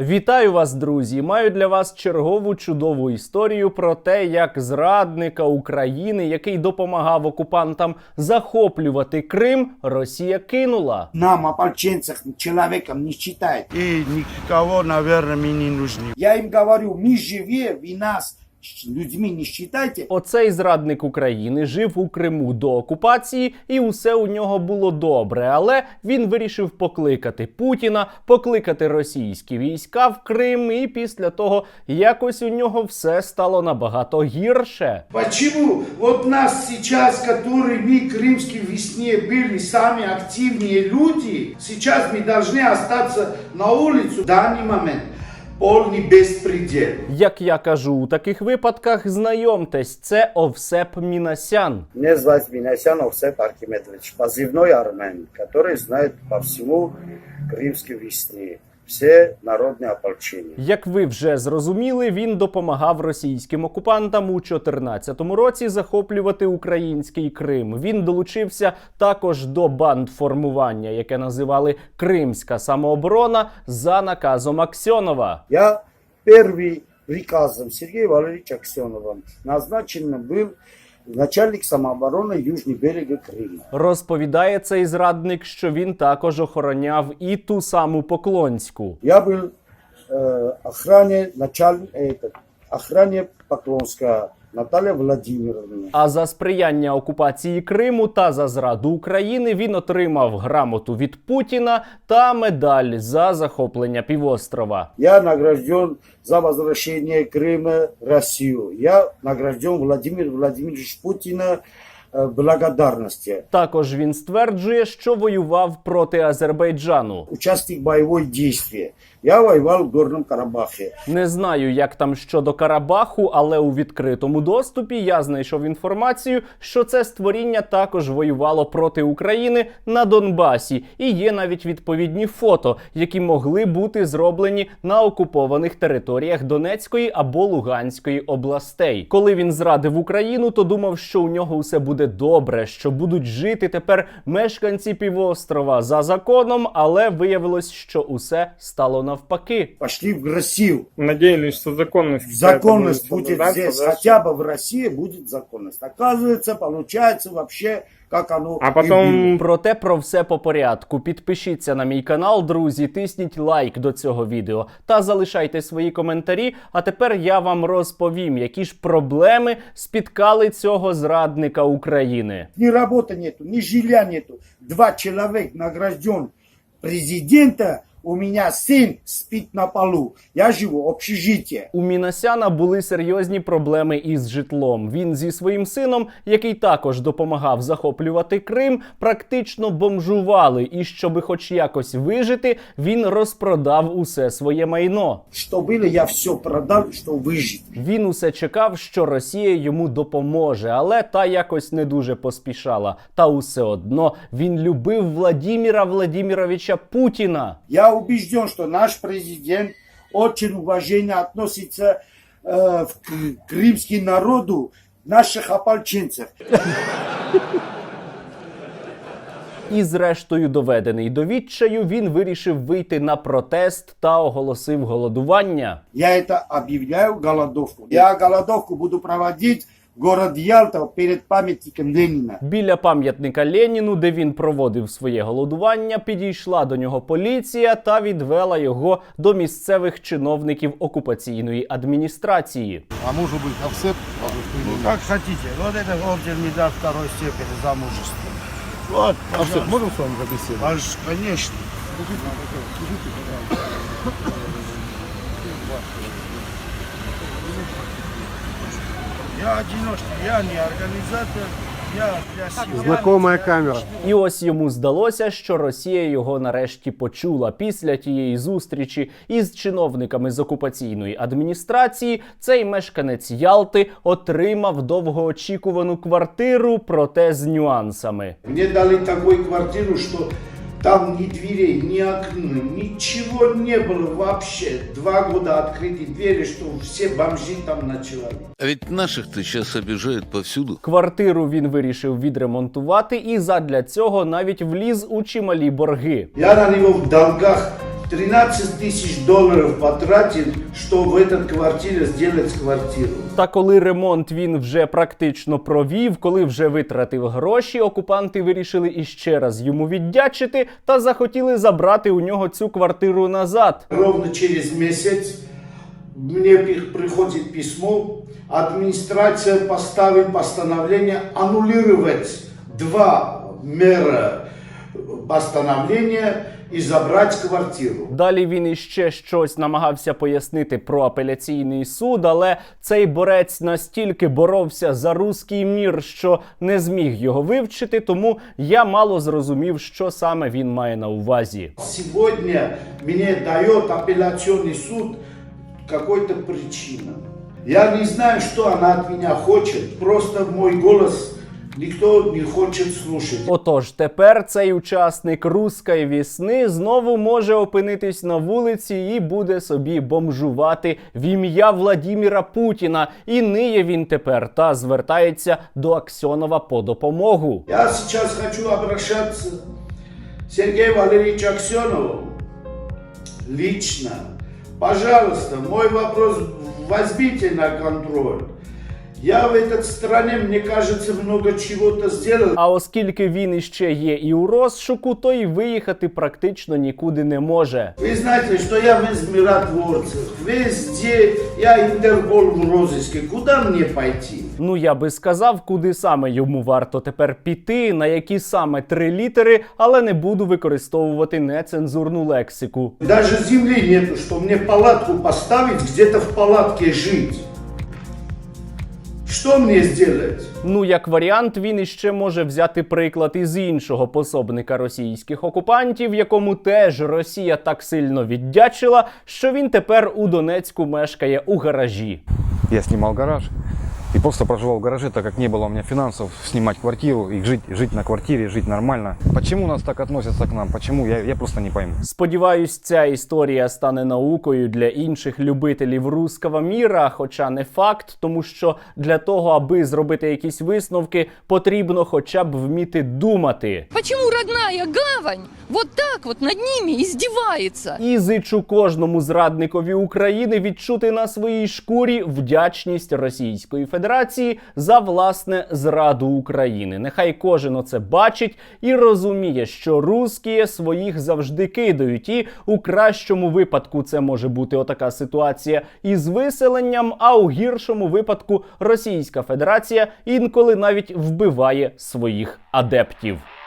Вітаю вас, друзі! Маю для вас чергову чудову історію про те, як зрадника України, який допомагав окупантам захоплювати Крим, Росія кинула. Нам, ополченцах, человеком не считает. И никого, наверное, мне не нужны. Я им говорю, мы живее, вы нас людьми не считайте. Оцей зрадник України жив у Криму до окупації, і усе у нього було добре. Але він вирішив покликати Путіна, покликати російські війська в Крим, і після того якось у нього все стало набагато гірше. Почему вот нас сейчас, которые мы крымские весне были самые активные люди, сейчас мы должны остаться на улице в данный момент. Полный беспредел. Як я кажу у таких випадках, знайомтесь, це Овсеп Мінасян. Меня зовут Минасян Овсеп Архимедович, позывной Армен, который знает по всему Крымской весне все народные ополчения. Як ви вже зрозуміли, він допомагав російським окупантам у 2014 році захоплювати український Крим. Він долучився також до бандформування, яке називали Кримська самооборона за наказом Аксьонова. Я первый приказом Сергея Валерьевича Аксенова назначен был начальник самообороны Южный берега Крыма. Розповідає цей зрадник, що він також охороняв і ту саму Поклонську. Я был э, охране, начальник, этот, охране Поклонска Наталья Владимировна. А за сприяння окупації Криму та за зраду України він отримав грамоту від Путіна та медаль за захоплення півострова. Я награжден за возвращение Крыма в Россию. Я награжден Владимир Владимирович Путина э, благодарности. Також він стверджує, що воював проти Азербайджану. Участник боевой действия. Я воевал в Горном Карабахе. Не знаю, як там щодо Карабаху, але у відкритому доступі я знайшов інформацію, що це створіння також воювало проти України на Донбасі, і є навіть відповідні фото, які могли бути зроблені на окупованих територіях Донецької або Луганської областей. Коли він зрадив Україну, то думав, що у нього усе буде добре, що будуть жити тепер мешканці півострова за законом, але виявилось, що усе стало навпаки. Пошли в Россию. Надеялись, что законность, какая-то Законность будет будет соблюдаться, здесь. да, Хотя бы в России будет законность. Оказывается, получается вообще, как оно А и потом было. Проте про все по порядку. Підпишіться на мій канал, друзі, тисніть лайк до цього відео та залишайте свої коментарі. А тепер я вам розповім, які ж проблеми спіткали цього зрадника України. Ни работы нету, ни жилья нету. Два человека награжден президента. У меня сын спит на полу. Я живу в общежитии. У Мінасяна були серйозні проблеми із житлом. Він зі своїм сином, який також допомагав захоплювати Крим, практично бомжували. І щоби хоч якось вижити, він розпродав усе своє майно. Что было, я все продал, что выжить. Він усе чекав, що Росія йому допоможе, але та якось не дуже поспішала. Та усе одно він любив Владіміра Владіміровича Путіна. Я убежден, что наш президент очень уважительно относится э, в к крымский народу, наших ополченцев. І, зрештою, доведений до відчаю, він вирішив вийти на протест та оголосив голодування. Я это объявляю голодовку. Я голодовку буду проводить в город Ялта перед памятником Ленина. Біля пам'ятника Леніну, де він проводив своє голодування, підійшла до нього поліція та відвела його до місцевих чиновників окупаційної адміністрації. А может быть, офсет? Ну, как хотите. Вот это орден медаль второй степени за мужество. Вот, офсет, можем с вами побеседовать? Аж, конечно. Я одиночный, я не организатор, я себя. Камера. І ось йому здалося, що Росія його нарешті почула. Після тієї зустрічі із чиновниками з окупаційної адміністрації цей мешканець Ялти отримав довгоочікувану квартиру, проте з нюансами. Мне дали такую квартиру, что там ни дверей, ни окна, ничего не было вообще. Два года открыты двери, что все бомжи там ночевали. А ведь наших-то сейчас обижают повсюду. Квартиру він вирішив відремонтувати і задля цього навіть вліз у чималі борги. Я на него в долгах 13 тысяч долларов потратил, чтобы в этой квартире сделать квартиру. Та коли ремонт він вже практично провів, коли вже витратив гроші, окупанти вирішили іще раз йому віддячити та захотіли забрати у нього цю квартиру назад. Ровно через месяц мне пи- приходит письмо, администрация поставит постановление аннулировать два мэра постановления и забрать квартиру. Далі він іще щось намагався пояснити про апеляційний суд, але цей борець настільки боровся за руський мір, що не зміг його вивчити, тому я мало зрозумів, що саме він має на увазі. Сегодня мне дает апелляционный суд какой-то причина. Я не знаю, что она от меня хочет, просто мой голос никто не хочет слушать. Отож, тепер цей учасник руської вісни знову може опинитись на вулиці і буде собі бомжувати в ім'я Владіміра Путіна. І ниє він тепер та звертається до Аксьонова по допомогу. Я сейчас хочу обращаться к Сергею Валерьевичу Аксенову лично. Пожалуйста, мой вопрос возьмите на контроль. Я в этой стране, мне кажется, много чего-то сделал. А оскільки він іще є і у розшуку, то й виїхати практично нікуди не може. Вы знаете, что я весь миротворцев, везде я Интерпол в розыске. Куда мне пойти? Ну я би сказав, куди саме йому варто тепер піти, на які саме три літери, але не буду використовувати нецензурну лексику. Даже земли нету, что мне палатку поставить, где-то в палатке жить. Что мені зробити? Ну, як варіант, він іще може взяти приклад із іншого пособника російських окупантів, якому теж Росія так сильно віддячила, що він тепер у Донецьку мешкає у гаражі. Я знімав гараж и просто проживал в гараже, так как не было у меня финансов снимать квартиру и жить, жить на квартире, жить нормально. Почему нас так относятся к нам? Почему? Я, я просто не пойму. Сподіваюсь, ця історія стане наукою для інших любителів руского міра, хоча не факт, тому що для того, аби зробити якісь висновки, потрібно хоча б вміти думати. Почему родная гавань вот так вот над ними издевается? І зичу кожному зрадникові України відчути на своїй шкурі вдячність Російської Федерації за власне зраду України. Нехай кожен оце бачить і розуміє, що русські своїх завжди кидають, і у кращому випадку це може бути отака ситуація із виселенням, а у гіршому випадку Російська Федерація інколи навіть вбиває своїх адептів.